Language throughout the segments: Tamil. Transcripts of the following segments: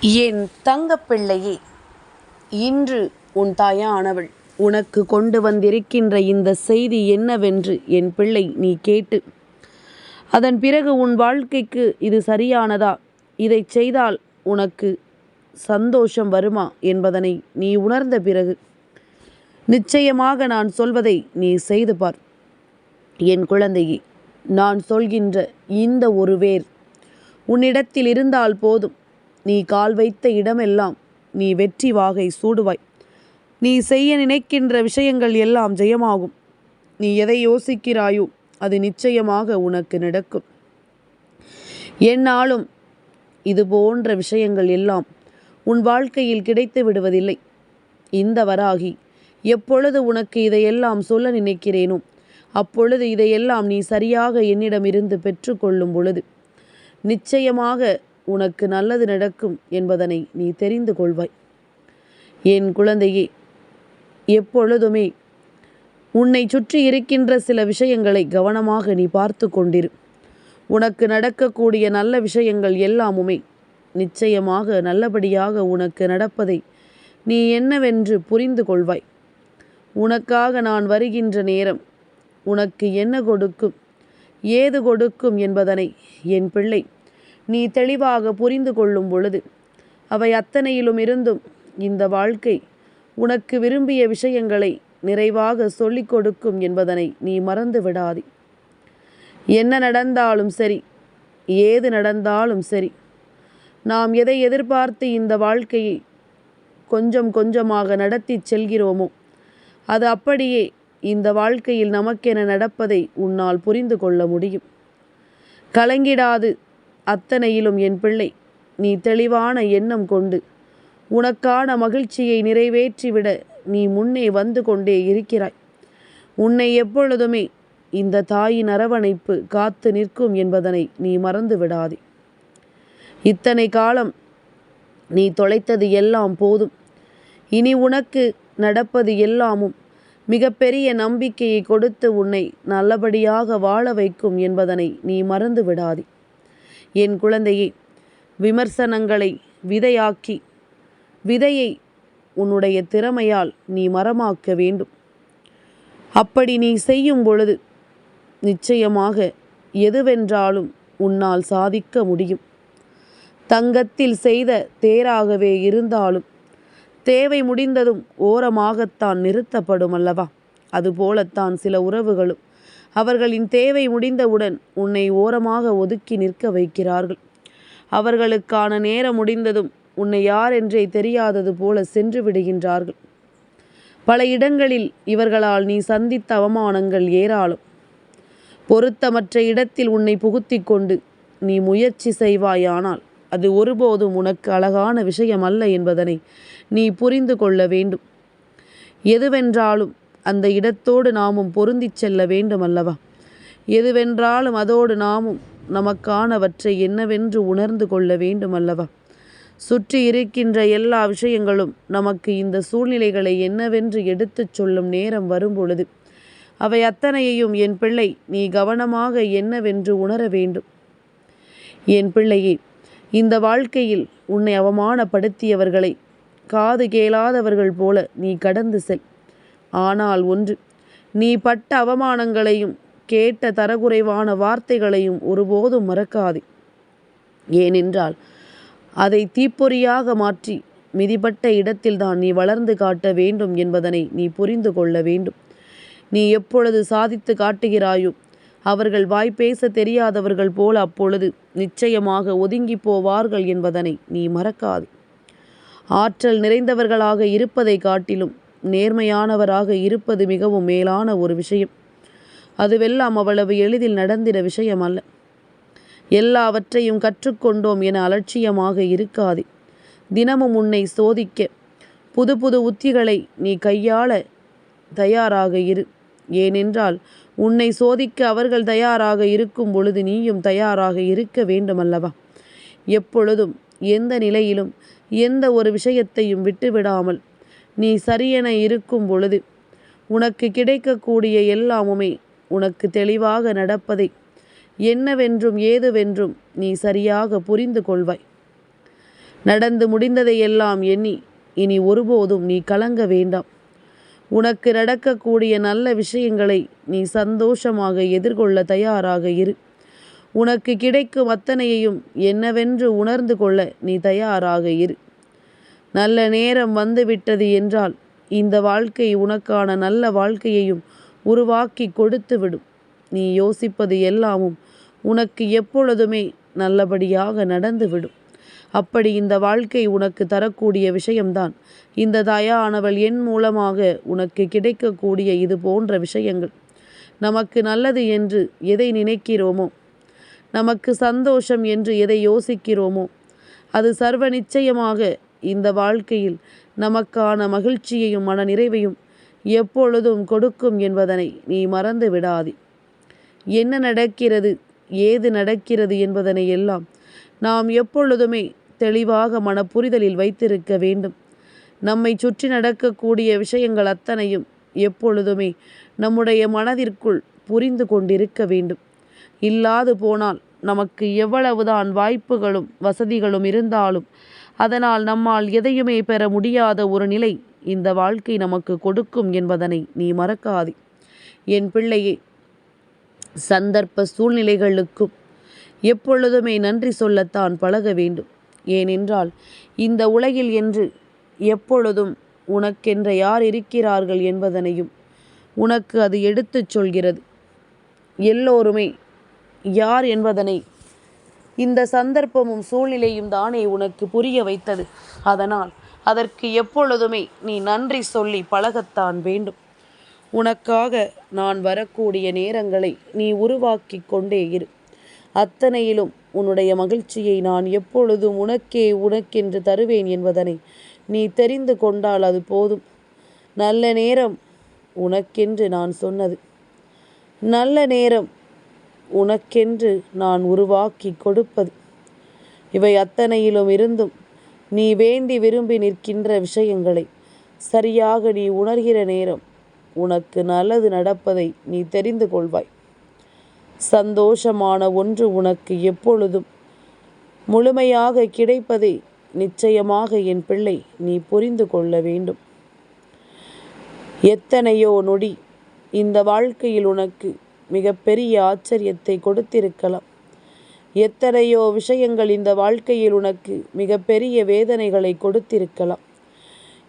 என் தங்கப்பிள்ளையே இன்று உன் தாயானவள் உனக்கு கொண்டு வந்திருக்கின்ற இந்த செய்தி என்னவென்று என் பிள்ளை நீ கேட்டு அதன் பிறகு உன் வாழ்க்கைக்கு இது சரியானதா? இதை செய்தால் உனக்கு சந்தோஷம் வருமா என்பதனை நீ உணர்ந்த பிறகு நிச்சயமாக நான் சொல்வதை நீ செய்து பார். என் குழந்தையே நான் சொல்கின்ற இந்த ஒரு வேர் உன்னிடத்தில் இருந்தால் போதும். நீ கால் வைத்த இடமெல்லாம் நீ வெற்றி வாகை சூடுவாய். நீ செய்ய நினைக்கின்ற விஷயங்கள் எல்லாம் ஜெயமாகும். நீ எதை யோசிக்கிறாயோ அது நிச்சயமாக உனக்கு நடக்கும். என்னாலும் இது போன்ற விஷயங்கள் எல்லாம் உன் வாழ்க்கையில் கிடைத்து விடுவதில்லை. இந்த வராகி எப்பொழுது உனக்கு இதையெல்லாம் சொல்ல நினைக்கிறேனோ அப்பொழுது இதையெல்லாம் நீ சரியாக என்னிடமிருந்து பெற்றுக்கொள்ளும் பொழுது நிச்சயமாக உனக்கு நல்லது நடக்கும் என்பதனை நீ தெரிந்து கொள்வாய். என் குழந்தையே எப்பொழுதுமே உன்னை சுற்றி இருக்கின்ற சில விஷயங்களை கவனமாக நீ பார்த்து கொண்டிரு. உனக்கு நடக்கக்கூடிய நல்ல விஷயங்கள் எல்லாமுமே நிச்சயமாக நல்லபடியாக உனக்கு நடப்பதை நீ என்னவென்று புரிந்து கொள்வாய். உனக்காக நான் வருகின்ற நேரம் உனக்கு என்ன கொடுக்கும் ஏது கொடுக்கும் என்பதனை என் பிள்ளை நீ தெளிவாக புரிந்து கொள்ளும் பொழுது அவை அத்தனையிலும் இருந்தும் இந்த வாழ்க்கை உனக்கு விரும்பிய விஷயங்களை நிறைவாக சொல்லிக் கொடுக்கும் என்பதனை நீ மறந்து விடாதே. என்ன நடந்தாலும் சரி ஏது நடந்தாலும் சரி நாம் எதை எதிர்பார்த்து இந்த வாழ்க்கையை கொஞ்சம் கொஞ்சமாக நடத்தி செல்கிறோமோ அது அப்படியே இந்த வாழ்க்கையில் நமக்கென நடப்பதை உன்னால் புரிந்து கொள்ள முடியும். கலங்கிடாது அத்தனையிலும் என் பிள்ளை நீ தெளிவான எண்ணம் கொண்டு உனக்கான மகிழ்ச்சியை நிறைவேற்றிவிட நீ முன்னே வந்து கொண்டே இருக்கிறாய். உன்னை எப்பொழுதுமே இந்த தாயின் அரவணைப்பு காத்து நிற்கும் என்பதனை நீ மறந்து விடாதே. இத்தனை காலம் நீ தொலைத்தது எல்லாம் போதும். இனி உனக்கு நடப்பது எல்லாமும் மிகப்பெரிய நம்பிக்கையை கொடுத்து உன்னை நல்லபடியாக வாழ வைக்கும் என்பதனை நீ மறந்து விடாதே. என் குழந்தையே விமர்சனங்களை விதையாக்கி விதையை உன்னுடைய திறமையால் நீ மரமாக்க வேண்டும். அப்படி நீ செய்யும் பொழுது நிச்சயமாக எதுவென்றாலும் உன்னால் சாதிக்க முடியும். தங்கத்தில் செய்த தேராகவே இருந்தாலும் தேவை முடிந்ததும் ஓரமாகத்தான் நிறுத்தப்படும் அல்லவா அதுபோலத்தான் சில உறவுகளும் அவர்களின் தேவை முடிந்தவுடன் உன்னை ஓரமாக ஒதுக்கி நிற்க வைக்கிறார்கள். அவர்களுக்கான நேரம் முடிந்ததும் உன்னை யார் என்றே தெரியாதது போல சென்று விடுகின்றார்கள். பல இடங்களில் இவர்களால் நீ சந்தித்த அவமானங்கள் ஏராளம். பொருத்தமற்ற இடத்தில் உன்னை புகுத்தி கொண்டு நீ முயற்சி செய்வாயானால் அது ஒருபோதும் உனக்கு அழகான விஷயம் அல்ல என்பதனை நீ புரிந்து கொள்ள வேண்டும். எதுவென்றாலும் அந்த இடத்தோடு நாமும் பொருந்திச் செல்ல வேண்டும் அல்லவா எதுவென்றாலும் அதோடு நாமும் நமக்கானவற்றை என்னவென்று உணர்ந்து கொள்ள வேண்டும் அல்லவா சுற்றி இருக்கின்ற எல்லா விஷயங்களும் நமக்கு இந்த சூழ்நிலைகளை என்னவென்று எடுத்துச் சொல்லும் நேரம் வரும்பொழுது அவை அத்தனையையும் என் பிள்ளை நீ கவனமாக என்னவென்று உணர வேண்டும். என் பிள்ளையே இந்த வாழ்க்கையில் உன்னை அவமானப்படுத்தியவர்களை காது கேளாதவர்கள் போல நீ கடந்து செல். ஆனால் ஒன்று நீ பட்ட அவமானங்களையும் கேட்ட தரக்குறைவான வார்த்தைகளையும் ஒருபோதும் மறக்காதே. ஏனென்றால் அதை தீப்பொறியாக மாற்றி மிதிப்பட்ட இடத்தில்தான் நீ வளர்ந்து காட்ட வேண்டும் என்பதனை நீ புரிந்து கொள்ள வேண்டும். நீ எப்பொழுது சாதித்து காட்டுகிறாயோ அவர்கள் வாய் தெரியாதவர்கள் போல அப்பொழுது நிச்சயமாக ஒதுங்கி போவார்கள் என்பதனை நீ மறக்காது. ஆற்றல் நிறைந்தவர்களாக இருப்பதை காட்டிலும் நேர்மையானவராக இருப்பது மிகவும் மேலான ஒரு விஷயம். அதுவெல்லாம் அவ்வளவு எளிதில் நடந்திட விஷயம் அல்ல எல்லாவற்றையும் கற்றுக்கொண்டோம் என அலட்சியமாக இருக்காது. தினமும் உன்னை சோதிக்க புது புது உத்திகளை நீ கையாள தயாராக இரு. ஏனென்றால் உன்னை சோதிக்க அவர்கள் தயாராக இருக்கும் பொழுது நீயும் தயாராக இருக்க வேண்டுமல்லவா? எப்பொழுதும் எந்த நிலையிலும் எந்த ஒரு விஷயத்தையும் விட்டுவிடாமல் நீ சரியென இருக்கும் பொழுது உனக்கு கிடைக்கக்கூடிய எல்லாமுமே உனக்கு தெளிவாக நடப்பதை என்னவென்றும் ஏதுவென்றும் நீ சரியாக புரிந்து கொள்வாய். நடந்து முடிந்ததையெல்லாம் எண்ணி இனி ஒருபோதும் நீ கலங்க வேண்டாம். உனக்கு நடக்கக்கூடிய நல்ல விஷயங்களை நீ சந்தோஷமாக எதிர்கொள்ள தயாராக இரு. உனக்கு கிடைக்கும் அத்தனையையும் என்னவென்று உணர்ந்து கொள்ள நீ தயாராக இரு. நல்ல நேரம் வந்துவிட்டது என்றால் இந்த வாழ்க்கை உனக்கான நல்ல வாழ்க்கையையும் உருவாக்கி கொடுத்து விடும் நீ யோசிப்பது எல்லாமும் உனக்கு எப்பொழுதுமே நல்லபடியாக நடந்துவிடும். அப்படி இந்த வாழ்க்கை உனக்கு தரக்கூடிய விஷயம்தான். இந்த தயானவள் என் மூலமாக உனக்கு கிடைக்கக்கூடிய இது போன்ற விஷயங்கள். நமக்கு நல்லது என்று எதை நினைக்கிறோமோ? நமக்கு சந்தோஷம் என்று எதை யோசிக்கிறோமோ? அது சர்வ நிச்சயமாக இந்த வாழ்க்கையில் நமக்கான மகிழ்ச்சியையும் மன நிறைவையும் எப்பொழுதும் கொடுக்கும் என்பதனை நீ மறந்து விடாதே. என்ன நடக்கிறது ஏது நடக்கிறது என்பதனை எல்லாம் நாம் எப்பொழுதுமே தெளிவாக மனப்புரிதலில் வைத்திருக்க வேண்டும். நம்மை சுற்றி நடக்கக்கூடிய விஷயங்கள் அத்தனையும் எப்பொழுதுமே நம்முடைய மனதிற்குள் புரிந்து கொண்டிருக்க வேண்டும். இல்லாது போனால் நமக்கு எவ்வளவுதான் வாய்ப்புகளும் வசதிகளும் இருந்தாலும் அதனால் நம்மால் எதையுமே பெற முடியாத ஒரு நிலை இந்த வாழ்க்கை நமக்கு கொடுக்கும் என்பதனை நீ மறக்காதே. என் பிள்ளையே சந்தர்ப்ப சூழ்நிலைகளுக்கும் எப்பொழுதுமே நன்றி சொல்லத்தான் பழக வேண்டும். ஏனென்றால் இந்த உலகில் என்று எப்பொழுதும் உனக்கென்ற யார் இருக்கிறார்கள் என்பதனையும் உனக்கு அது எடுத்துச் சொல்கிறது. எல்லோருமே யார் என்பதனை இந்த சந்தர்ப்பமும் சூழ்நிலையும் தானே உனக்கு புரிய வைத்தது. அதனால் அதற்கு எப்பொழுதுமே நீ நன்றி சொல்லி பழகத்தான் வேண்டும். உனக்காக நான் வரக்கூடிய நேரங்களை நீ உருவாக்கி கொண்டே இரு. அத்தனையிலும் உன்னுடைய மகிழ்ச்சியை நான் எப்பொழுதும் உனக்கே உனக்கென்று தருவேன் என்பதனை நீ தெரிந்து கொண்டால் அது போதும். நல்ல நேரம் உனக்கென்று நான் சொன்னது. நல்ல நேரம் உனக்கென்று நான் உருவாக்கி கொடுப்பது. இவை அத்தனையிலும் இருந்தும் நீ வேண்டி விரும்பி நிற்கின்ற விஷயங்களை சரியாக நீ உணர்கிற நேரம் உனக்கு நல்லது நடப்பதை நீ தெரிந்து கொள்வாய். சந்தோஷமான ஒன்று உனக்கு எப்பொழுதும் முழுமையாக கிடைப்பதை நிச்சயமாக என் பிள்ளை நீ புரிந்து கொள்ள வேண்டும். எத்தனையோ நொடி இந்த வாழ்க்கையில் உனக்கு மிகப்பெரிய ஆச்சரியத்தை கொடுத்திருக்கலாம். எத்தனையோ விஷயங்கள் இந்த வாழ்க்கையில் உனக்கு மிகப்பெரிய வேதனைகளை கொடுத்திருக்கலாம்.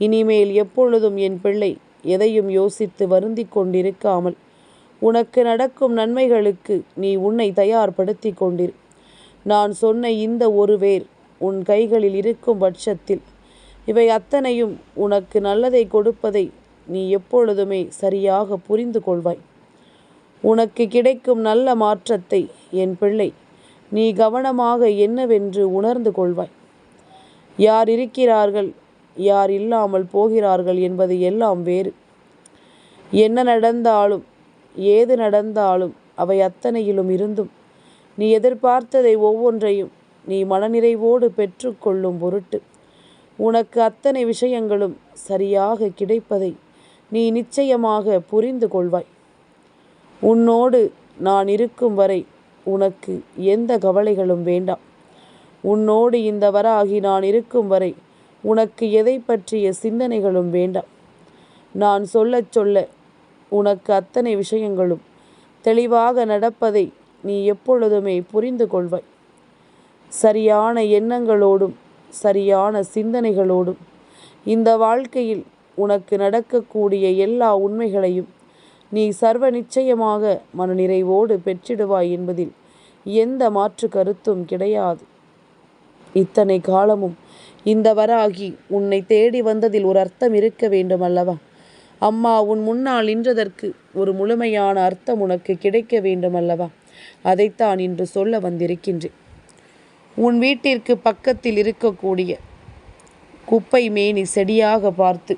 இனிமேல் எப்பொழுதும் என் பிள்ளை எதையும் யோசித்து வருந்தி கொண்டிருக்காமல் உனக்கு நடக்கும் நன்மைகளுக்கு நீ உன்னை தயார்படுத்தி கொண்டிரு. நான் சொன்ன இந்த ஒரு வேர் உன் கைகளில் இருக்கும் பட்சத்தில் இவை அத்தனையும் உனக்கு நல்லதை கொடுப்பதை நீ எப்பொழுதுமே சரியாக புரிந்து கொள்வாய். உனக்கு கிடைக்கும் நல்ல மாற்றத்தை என் பிள்ளை நீ கவனமாக என்னவென்று உணர்ந்து கொள்வாய். யார் இருக்கிறார்கள் யார் இல்லாமல் போகிறார்கள் என்பது எல்லாம் வேறு. என்ன நடந்தாலும் ஏது நடந்தாலும் அவை அத்தனையிலும் இருந்தும் நீ எதிர்பார்த்ததை ஒவ்வொன்றையும் நீ மனநிறைவோடு பெற்றுக்கொள்ளும் பொருட்டு உனக்கு அத்தனை விஷயங்களும் சரியாக கிடைப்பதை நீ நிச்சயமாக புரிந்து கொள்வாய். உன்னோடு நான் இருக்கும் வரை உனக்கு எந்த கவலைகளும் வேண்டாம். உன்னோடு இந்த வராகி நான் இருக்கும் வரை உனக்கு எதை பற்றிய சிந்தனைகளும் வேண்டாம். நான் சொல்லச் சொல்ல உனக்கு அத்தனை விஷயங்களும் தெளிவாக நடப்பதை நீ எப்பொழுதுமே புரிந்து கொள்வாய். சரியான எண்ணங்களோடும் சரியான சிந்தனைகளோடும் இந்த வாழ்க்கையில் உனக்கு நடக்கக்கூடிய எல்லா உண்மைகளையும் நீ சர்வ நிச்சயமாக மனநிறைவோடு பெற்றிடுவாய் என்பதில் எந்த மாற்று கருத்தும் கிடையாது. இத்தனை காலமும் இந்த வராகி உன்னை தேடி வந்ததில் ஒரு அர்த்தம் இருக்க வேண்டும் அல்லவா அம்மா உன் முன்னால் நின்றதற்கு ஒரு முழுமையான அர்த்தம் உனக்கு கிடைக்க வேண்டும் அல்லவா அதைத்தான் இன்று சொல்ல வந்திருக்கின்றேன். உன் வீட்டிற்கு பக்கத்தில் இருக்கக்கூடிய குப்பை மேனி செடியாக பார்த்து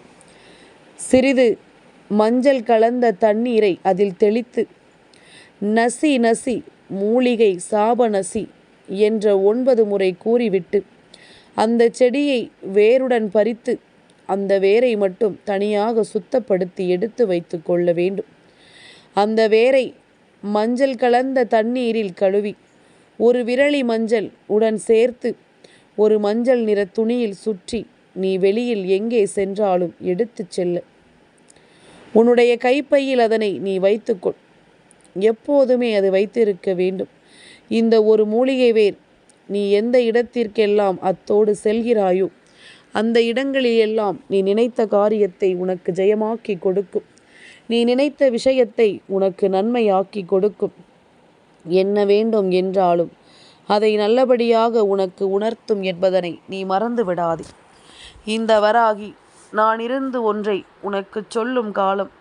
சிறிது மஞ்சள் கலந்த தண்ணீரை அதில் தெளித்து நசி நசி மூலிகை சாபநசி என்ற ஒன்பது முறை கூறிவிட்டு அந்த செடியை வேருடன் பறித்து அந்த வேரை மட்டும் தனியாக சுத்தப்படுத்தி எடுத்து வைத்து கொள்ள வேண்டும். அந்த வேரை மஞ்சள் கலந்த தண்ணீரில் கழுவி ஒரு விரலி மஞ்சள் உடன் சேர்த்து ஒரு மஞ்சள் நிற துணியில் சுற்றி நீ வெளியில் எங்கே சென்றாலும் எடுத்துச் செல்ல. உன்னுடைய கைப்பையில் அதனை நீ வைத்துக்கொள். எப்போதுமே அது வைத்திருக்க வேண்டும். இந்த ஒரு மூலிகை வேர் நீ எந்த இடத்திற்கெல்லாம் அத்தோடு செல்கிறாயோ அந்த இடங்களில் எல்லாம் நீ நினைத்த காரியத்தை உனக்கு ஜெயமாக்கி கொடுக்கும். நீ நினைத்த விஷயத்தை உனக்கு நன்மையாக்கி கொடுக்கும். என்ன வேண்டும் என்றாலும் அதை நல்லபடியாக உனக்கு உணர்த்தும் என்பதனை நீ மறந்து விடாதே. இந்த வராகி நான் இருந்து ஒன்றை உனக்கு சொல்லும் காலம்.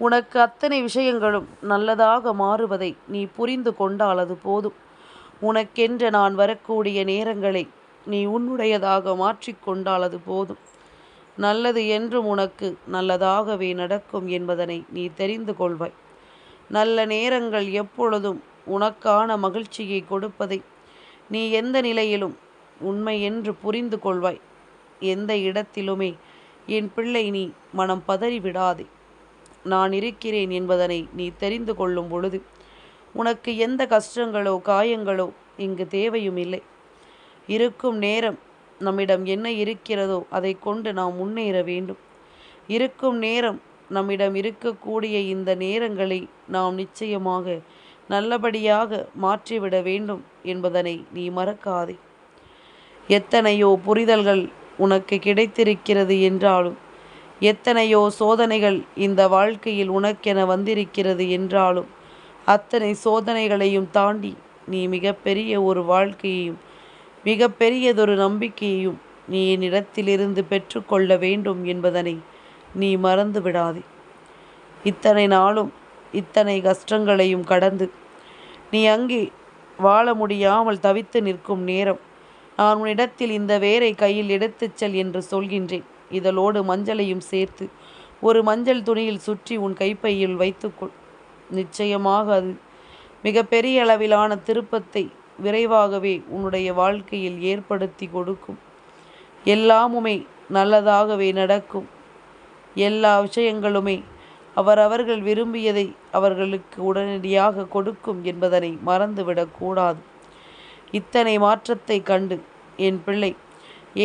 உனக்கு அத்தனை விஷயங்களும் நல்லதாக மாறுவதை நீ புரிந்து கொண்டால் அது போதும். உனக்கென்று நான் வரக்கூடிய நேரங்களை நீ உன்னுடையதாக மாற்றிக்கொண்டால் அது போதும். நல்லது என்றும் உனக்கு நல்லதாகவே நடக்கும் என்பதனை நீ தெரிந்து கொள்வாய். நல்ல நேரங்கள் எப்பொழுதும் உனக்கான மகிழ்ச்சியை கொடுப்பதை நீ எந்த நிலையிலும் உண்மை என்று புரிந்து கொள்வாய். எந்த இடத்திலுமே என் பிள்ளை நீ மனம் பதறி விடாதே. நான் இருக்கிறேன் என்பதனை நீ தெரிந்து கொள்ளும் பொழுது உனக்கு எந்த கஷ்டங்களோ காயங்களோ இங்கு தேவையும் இல்லை. இருக்கும் நேரம் நம்மிடம் என்ன இருக்கிறதோ அதை கொண்டு நாம் முன்னேற வேண்டும். இருக்கும் நேரம் நம்மிடம் இருக்கக்கூடிய இந்த நேரங்களை நாம் நிச்சயமாக நல்லபடியாக மாற்றிவிட வேண்டும் என்பதனை நீ மறக்காதே. எத்தனையோ புரிதல்கள் உனக்கு கிடைத்திருக்கிறது என்றாலும் எத்தனையோ சோதனைகள் இந்த வாழ்க்கையில் உனக்கென வந்திருக்கிறது என்றாலும் அத்தனை சோதனைகளையும் தாண்டி நீ மிகப்பெரிய ஒரு வாழ்க்கையையும் மிகப்பெரியதொரு நம்பிக்கையையும் நீ என்னிடத்திலிருந்து பெற்றுக்கொள்ள வேண்டும் என்பதனை நீ மறந்து விடாதே இத்தனை நாளும் இத்தனை கஷ்டங்களையும் கடந்து நீ அங்கே வாழ முடியாமல் தவித்து நிற்கும் நேரம் நான் உன்னிடத்தில் இந்த வேரை கையில் எடுத்துச் செல் என்று சொல்கின்றேன். இதழோடு மஞ்சளையும் சேர்த்து ஒரு மஞ்சள் துணியில் சுற்றி உன் கைப்பையில் வைத்துக்கொள். நிச்சயமாக அது மிகப்பெரிய அளவிலான திருப்பத்தை விரைவாகவே உன்னுடைய வாழ்க்கையில் ஏற்படுத்தி கொடுக்கும். எல்லாமுமே நல்லதாகவே நடக்கும். எல்லா விஷயங்களுமே அவரவர்கள் விரும்பியதை அவர்களுக்கு உடனடியாக கொடுக்கும் என்பதனை மறந்துவிடக்கூடாது. இத்தனை மாற்றத்தை கண்டு என் பிள்ளை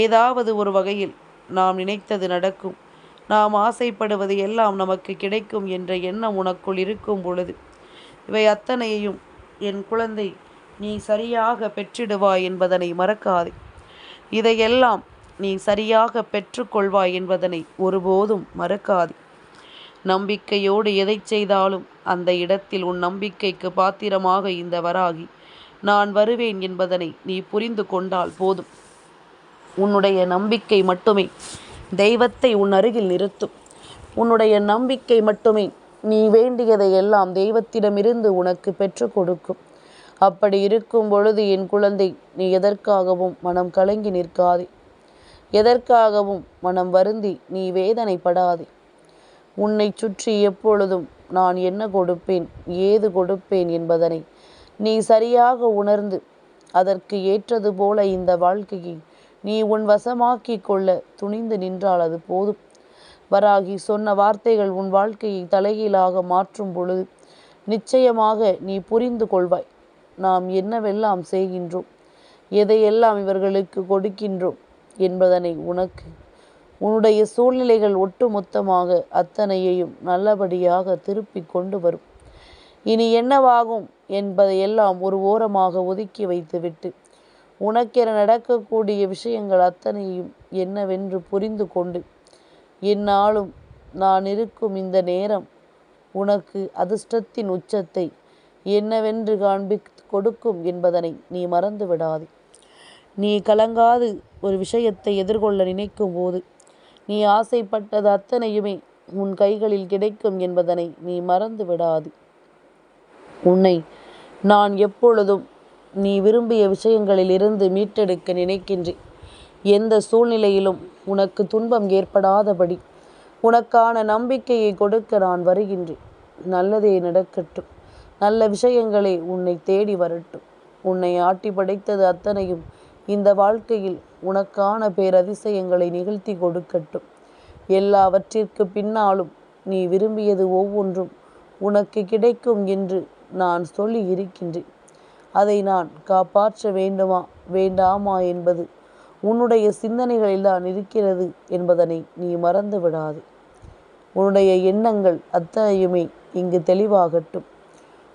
ஏதாவது ஒரு வகையில் நாம் நினைத்தது நடக்கும். நாம் ஆசைப்படுவது எல்லாம் நமக்கு கிடைக்கும் என்ற எண்ணம் உனக்குள் இருக்கும் பொழுது இவை அத்தனையையும் என் குழந்தை நீ சரியாக பெற்றிடுவாய் என்பதனை மறக்காதே. இதையெல்லாம் நீ சரியாக பெற்றுக்கொள்வாய் என்பதனை ஒருபோதும் மறக்காதே. நம்பிக்கையோடு எதை செய்தாலும் அந்த இடத்தில் உன் நம்பிக்கைக்கு பாத்திரமாக இந்த வராகி நான் வருவேன் என்பதனை நீ புரிந்து கொண்டால் போதும். உன்னுடைய நம்பிக்கை மட்டுமே தெய்வத்தை உன் அருகில் நிறுத்தும். உன்னுடைய நம்பிக்கை மட்டுமே நீ வேண்டியதை எல்லாம் தெய்வத்திடமிருந்து உனக்கு பெற்று கொடுக்கும். அப்படி இருக்கும் பொழுது என் குழந்தை நீ எதற்காகவும் மனம் கலங்கி நிற்காதே. எதற்காகவும் மனம் வருந்தி நீ வேதனைப்படாதே. உன்னை சுற்றி எப்பொழுதும் நான் என்ன கொடுப்பேன் ஏது கொடுப்பேன் என்பதனை நீ சரியாக உணர்ந்து அதற்கு ஏற்றது போல இந்த வாழ்க்கையை நீ உன் வசமாக்கி கொள்ள துணிந்து நின்றால் அது போதும். வராகி சொன்ன வார்த்தைகள் உன் வாழ்க்கையை தலைகீழாக மாற்றும் பொழுது நிச்சயமாக நீ புரிந்து கொள்வாய். நாம் என்னவெல்லாம் செய்கின்றோம்? எதையெல்லாம் இவர்களுக்கு கொடுக்கின்றோம் என்பதனை உனக்கு. உன்னுடைய சூழ்நிலைகள் ஒட்டுமொத்தமாக அத்தனையையும் நல்லபடியாக திருப்பி கொண்டு வரும். இனி என்னவாகும் என்பதையெல்லாம் ஒரு ஓரமாக ஒதுக்கி வைத்துவிட்டு உனக்கென நடக்கக்கூடிய விஷயங்கள் அத்தனையும் என்னவென்று புரிந்து கொண்டு என்னாலும் நான் இருக்கும் இந்த நேரம் உனக்கு அதிர்ஷ்டத்தின் உச்சத்தை என்னவென்று காண்பி கொடுக்கும் என்பதனை நீ மறந்து விடாது. நீ கலங்காது ஒரு விஷயத்தை எதிர்கொள்ள நினைக்கும் போது நீ ஆசைப்பட்டது அத்தனையுமே உன் கைகளில் கிடைக்கும் என்பதனை நீ மறந்து விடாது. உன்னை நான் எப்பொழுதும் நீ விரும்பிய விஷயங்களில் இருந்து மீட்டெடுக்க நினைக்கின்றேன். எந்த சூழ்நிலையிலும் உனக்கு துன்பம் ஏற்படாதபடி உனக்கான நம்பிக்கையை கொடுக்க நான் வருகின்றேன். நல்லதே நடக்கட்டும். நல்ல விஷயங்களே உன்னை தேடி வரட்டும். உன்னை ஆட்டி படைத்தது அத்தனையும் இந்த வாழ்க்கையில் உனக்கான பேரதிசயங்களை நிகழ்த்தி கொடுக்கட்டும். எல்லாவற்றிற்கு பின்னாலும் நீ விரும்பியது ஒவ்வொன்றும் உனக்கு கிடைக்கும் என்று நான் சொல்லி இருக்கின்றேன். அதை நான் காப்பாற்ற வேண்டுமா வேண்டாமா என்பது உன்னுடைய சிந்தனைகளில்தான் இருக்கிறது என்பதனை நீ மறந்து விடாது. உன்னுடைய எண்ணங்கள் அத்தனையுமே இங்கு தெளிவாகட்டும்.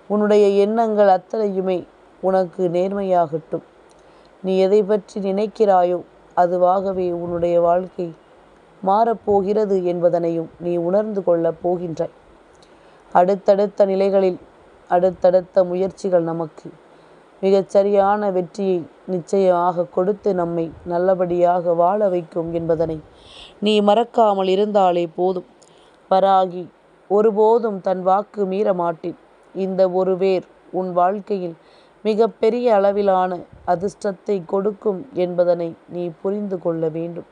உன்னுடைய எண்ணங்கள் அத்தனையுமே உனக்கு நேர்மையாகட்டும். நீ எதை பற்றி நினைக்கிறாயோ அதுவாகவே உன்னுடைய வாழ்க்கை மாறப்போகிறது என்பதனையும் நீ உணர்ந்து கொள்ளப் போகின்றாய். அடுத்தடுத்த நிலைகளில் அடுத்தடுத்த முயற்சிகள் நமக்கு மிகச்சரியான வெற்றியை நிச்சயமாக கொடுத்து நம்மை நல்லபடியாக வாழ வைக்கும் என்பதனை நீ மறக்காமல் இருந்தாலே போதும். வராகி ஒருபோதும் தன் வாக்கு மீற மாட்டேன். இந்த ஒரு வேர் உன் வாழ்க்கையில் மிகப்பெரிய அளவிலான அதிர்ஷ்டத்தை கொடுக்கும் என்பதனை நீ புரிந்து கொள்ள வேண்டும்.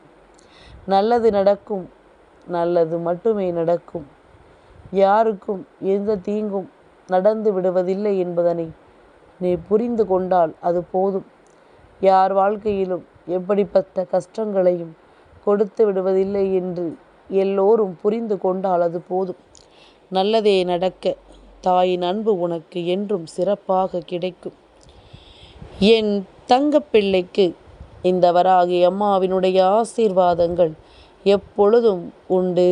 நல்லது நடக்கும் நல்லது மட்டுமே நடக்கும். யாருக்கும் எந்த தீங்கும் நடந்து விடுவதில்லை என்பதனை நீ புரிந்து கொண்டால் அது போதும். யார் வாழ்க்கையிலும் எப்படிப்பட்ட கஷ்டங்களையும் கொடுத்து விடுவதில்லை என்று எல்லோரும் புரிந்து கொண்டால் அது போதும். நல்லதே நடக்க தாயின் அன்பு உனக்கு என்றும் சிறப்பாக கிடைக்கும். என் தங்கப்பிள்ளைக்கு இந்த வராகி அம்மாவினுடைய ஆசீர்வாதங்கள் எப்பொழுதும் உண்டு.